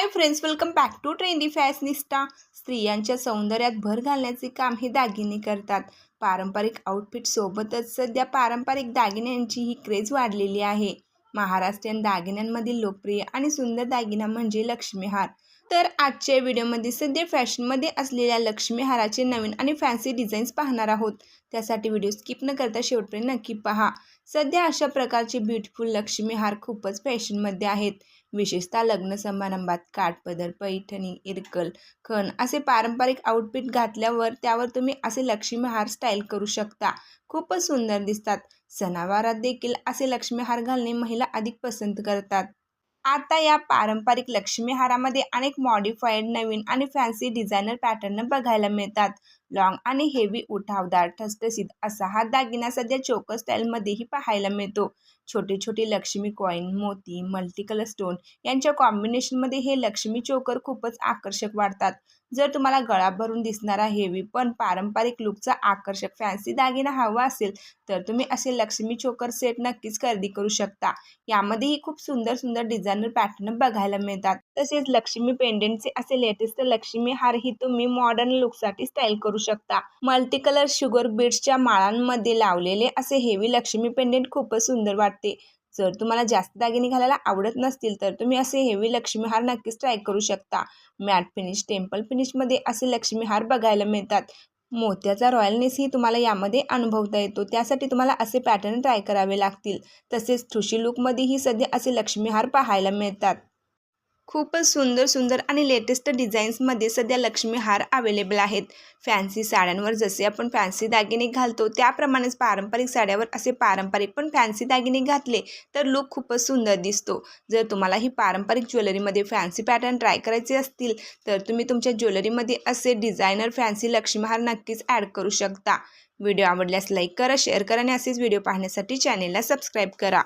Hi friends welcome back to trendy fashionista स्त्रियांच्या सौंदर्यात भर घालण्याचे काम हे दागिने करतात. पारंपरिक आउटफिटसोबतच सध्या पारंपरिक दागिन्यांची ही क्रेज वाढलेली आहे. महाराष्ट्रीयन दागिन्यांमधील लोकप्रिय आणि सुंदर दागिना म्हणजे लक्ष्मीहार तर आजच्या व्हिडिओमध्ये सध्या फॅशनमध्ये असलेल्या लक्ष्मीहाराचे नवीन आणि फॅन्सी डिझाईन्स पाहणार आहोत. त्यासाठी व्हिडिओ स्किप न करता शेवटपर्यंत नक्की पहा. सध्या अशा प्रकारचे ब्युटिफुल लक्ष्मीहार खूपच फॅशनमध्ये आहेत. विशेषतः लग्न समारंभात काठपदर पैठणी इरकल खण असे पारंपरिक आउटफिट घातल्यावर त्यावर तुम्ही असे लक्ष्मीहार स्टाईल करू शकता. खूपच सुंदर दिसतात. सणावारात देखील असे लक्ष्मीहार घालणे महिला अधिक पसंत करतात. आता या पारंपरिक लक्ष्मीहारामध्ये अनेक मॉडिफाईड नवीन आणि फॅन्सी डिझायनर पॅटर्न बघायला मिळतात. लॉंग आणि हेवी उठावदार ठसठसीत असा हा दागिना सध्या चोकर स्टाईलमध्येही पाहायला मिळतो. छोटे छोटे लक्ष्मी कॉईन मोती मल्टिकलर स्टोन यांच्या कॉम्बिनेशनमध्ये हे लक्ष्मी चोकर खूपच आकर्षक वाटतात जर तुम्हाला गळा भरून दिसणारा हेवी पण पारंपरिक लुकचा आकर्षक फॅन्सी दागिना हवा असेल तर तुम्ही असे लक्ष्मी चोकर सेट नक्कीच खरेदी करू शकता. यामध्येही खूप सुंदर सुंदर डिझायनर पॅटर्न बघायला मिळतात. तसेच लक्ष्मी पेंडेंटचे असे लेटेस्ट लक्ष्मी हारही तुम्ही मॉडर्न लुकसाठी स्टाईल करू शकता. मल्टी कलर शुगर बीड्सच्या माळांमध्ये लावलेले असे हेवी लक्ष्मी पेंडेंट खूपच सुंदर वाटते. जर तुम्हाला जास्त दागिने घालायला आवडत नसतील तर तुम्ही असे हेवी लक्ष्मीहार नक्कीच ट्राय करू शकता. मॅट फिनिश टेम्पल फिनिशमध्ये असे लक्ष्मीहार बघायला मिळतात. मोत्याचा रॉयलनेसही तुम्हाला यामध्ये अनुभवता येतो. त्यासाठी तुम्हाला असे पॅटर्न ट्राय करावे लागतील. तसेच ठुशी लुकमध्येही सध्या असे लक्ष्मीहार पाहायला मिळतात. खूपच सुंदर सुंदर आणि लेटेस्ट डिझाईन्समध्ये सध्या लक्ष्मी हार अवेलेबल आहेत. फॅन्सी साड्यांवर जसे आपण फॅन्सी दागिने घालतो त्याप्रमाणेच पारंपरिक साड्यावर असे पारंपरिक पण फॅन्सी दागिने घातले तर लुक खूपच सुंदर दिसतो. जर तुम्हाला ही पारंपरिक ज्वेलरीमध्ये फॅन्सी पॅटर्न ट्राय करायचे असतील तर तुम्ही तुमच्या ज्वेलरीमध्ये असे डिझायनर फॅन्सी लक्ष्मीहार नक्कीच ॲड करू शकता. व्हिडिओ आवडल्यास लाईक करा शेअर करा आणि असेच व्हिडिओ पाहण्यासाठी चॅनेलला सबस्क्राईब करा.